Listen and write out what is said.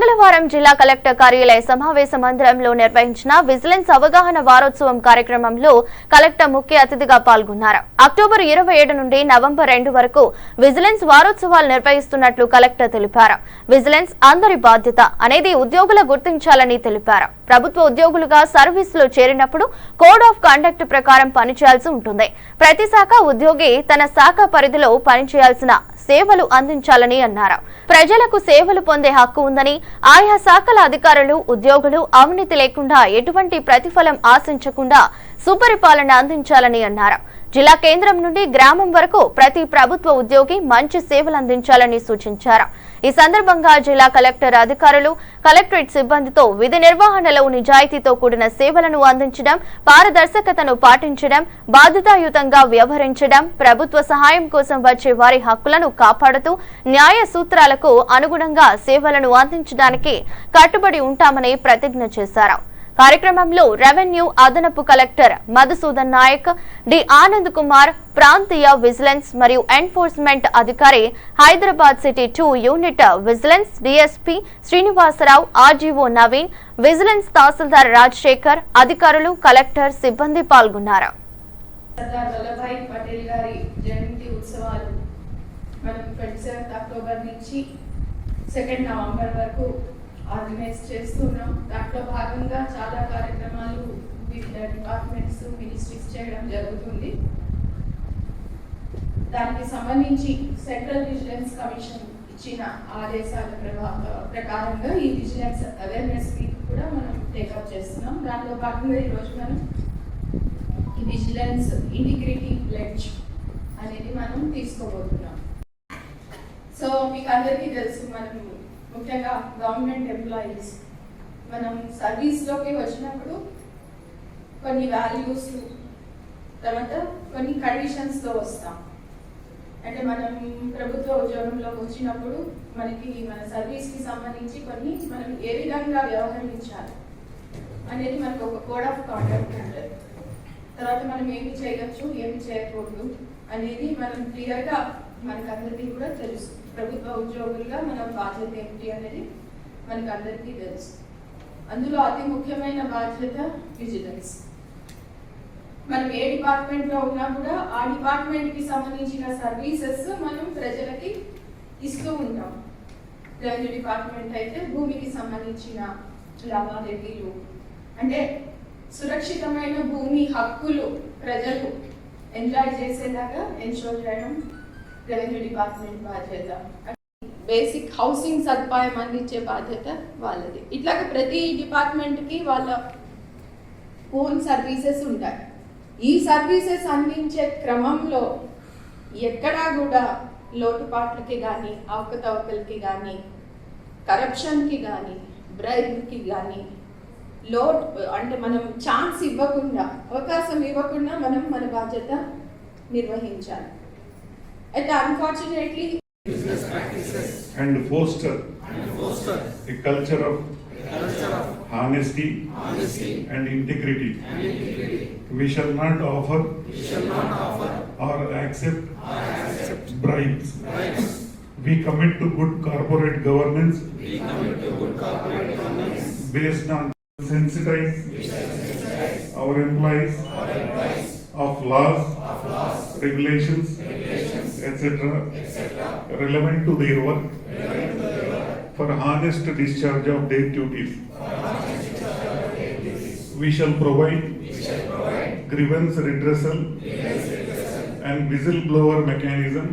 మంగళవారం జిల్లా కలెక్టర్ కార్యాలయ సమావేశ మందిరంలో నిర్వహించిన విజిలెన్స్ అవగాహన వారోత్సవం కార్యక్రమంలో కలెక్టర్ ముఖ్య అతిథిగా పాల్గొన్నారు. అక్టోబర్ ఇరవై ఏడు నుండి నవంబర్ రెండు వరకు విజిలెన్స్ వారోత్సవాలు నిర్వహిస్తున్నట్లు కలెక్టర్ తెలిపారు. విజిలెన్స్ అందరి బాధ్యత అనేది ఉద్యోగుల గుర్తించాలని తెలిపారు. ప్రభుత్వ ఉద్యోగులుగా సర్వీస్లో చేరినప్పుడు కోడ్ ఆఫ్ కండక్ట్ ప్రకారం పనిచేయాల్సి ఉంటుంది. ప్రతి శాఖ ఉద్యోగి తన శాఖ పరిధిలో పనిచేయాల్సిన సేవలు అందించాలని అన్నారు. ప్రజలకు సేవలు పొందే హక్కు ఉందని ఆయా శాఖల అధికారులు ఉద్యోగులు అవినీతి లేకుండా ఎటువంటి ప్రతిఫలం ఆశించకుండా సుపరిపాలన అందించాలని అన్నారు. జిల్లా కేంద్రం నుండి గ్రామం వరకు ప్రతి ప్రభుత్వ ఉద్యోగి మంచి సేవలు అందించాలని సూచించారు. ఈ సందర్భంగా జిల్లా కలెక్టర్ అధికారులు కలెక్టరేట్ సిబ్బందితో విధి నిర్వహణలో నిజాయితీతో కూడిన సేవలను అందించడం పారదర్శకతను పాటించడం బాధ్యతాయుతంగా వ్యవహరించడం ప్రభుత్వ సహాయం కోసం వచ్చే వారి హక్కులను కాపాడుతూ న్యాయ సూత్రాలకు అనుగుణంగా సేవలను అందించడానికి కట్టుబడి ఉంటామని ప్రతిజ్ఞ చేశారు. కార్యక్రమంలో రెవెన్యూ అదనపు కలెక్టర్ మధుసూదన్ నాయక్ డి. ఆనంద్ కుమార్ ప్రాంతీయ విజిలెన్స్ మరియు ఎన్ఫోర్స్మెంట్ అధికారి Hyderabad city two unit vigilance DSP Srinivasarao RGO Naveen vigilance tahsildar Rajasekhar అధికారులు కలెక్టర్ సిబ్బంది పాల్గొన్నారు. సర్దార్ వల్లభాయ్ పటేల్ గారి జయంతి ఉత్సవాలు మనం ట్వంటీ సెవెంత్ అక్టోబర్ నుంచి సెకండ్ నవంబర్ వరకు ఆర్గనైజ్ చేస్తున్నాం. దాంట్లో భాగంగా చాలా కార్యక్రమాలు వివిధ డిపార్ట్మెంట్స్ మినిస్ట్రీస్ చేయడం జరుగుతుంది. దానికి సంబంధించి సెంట్రల్ విజిలెన్స్ కమిషన్ ఇచ్చిన ఆదేశాల ప్రకారంగా ఈ విజిలెన్స్ అవేర్నెస్ వీక్ కూడా మనం టేకప్ చేస్తున్నాం. దాంట్లో భాగంగా ఈరోజు మనం ఈ విజిలెన్స్ ఇంటిగ్రిటీ ప్లెడ్జ్ అనేది మనం తీసుకోబోతున్నాం. సో మీకు అందరికీ తెలుసు మనం ముఖ్యంగా గవర్నమెంట్ ఎంప్లాయీస్. మనం సర్వీస్లోకి వచ్చినప్పుడు కొన్ని వాల్యూస్ తర్వాత కొన్ని కండిషన్స్తో వస్తాం. అంటే మనం ప్రభుత్వ ఉద్యోగంలోకి వచ్చినప్పుడు మనకి మన సర్వీస్కి సంబంధించి కొన్ని మనం ఏ విధంగా వ్యవహరించాలి అనేది మనకు ఒక కోడ్ ఆఫ్ కాండక్ట్ ఉంటుంది. తర్వాత మనం ఏమి చేయవచ్చు ఏమి చేయకూడదు అనేది మనం క్లియర్గా మనకందరికీ కూడా తెలుసు. ప్రభుత్వ ఉద్యోగులుగా మన బాధ్యత ఏంటి అనేది మనకందరికీ తెలుసు. అందులో అతి ముఖ్యమైన బాధ్యత విజిలెన్స్. మనం ఏ డిపార్ట్మెంట్లో ఉన్నా కూడా ఆ డిపార్ట్మెంట్కి సంబంధించిన సర్వీసెస్ మనం ప్రజలకి ఇస్తూ ఉంటాం. రెవెన్యూ డిపార్ట్మెంట్ అయితే భూమికి సంబంధించిన లావాదేవీలు అంటే సురక్షితమైన భూమి హక్కులు ప్రజలు ఎంజాయ్ చేసేలాగా ఎన్షోర్ చేయడం రెవెన్యూ డిపార్ట్మెంట్ బాధ్యత. బేసిక్ హౌసింగ్ సదుపాయం అందించే బాధ్యత వాళ్ళది. ఇట్లాగ ప్రతి డిపార్ట్మెంట్కి వాళ్ళ ఓన్ సర్వీసెస్ ఉంటాయి. ఈ సర్వీసెస్ అందించే క్రమంలో ఎక్కడా కూడా లోటుపాట్లకి కానీ అవకతవకలకి కానీ కరప్షన్కి కానీ బ్రైబ్కి కానీ లోట్ అంటే మనం ఛాన్స్ ఇవ్వకుండా అవకాశం ఇవ్వకుండా మనం మన బాధ్యత నిర్వహించాలి. and unfortunately business practices and foster, and foster a culture of, honesty, honesty and, integrity. and integrity. We shall not offer, we shall not offer or accept, or accept bribes. bribes. We commit to good corporate governance, we commit to good corporate governance based on sensitize our employees, our employees of laws, of laws regulations, etc. relevant to their work for honest discharge of their duties. We shall provide grievance redressal and whistleblower mechanism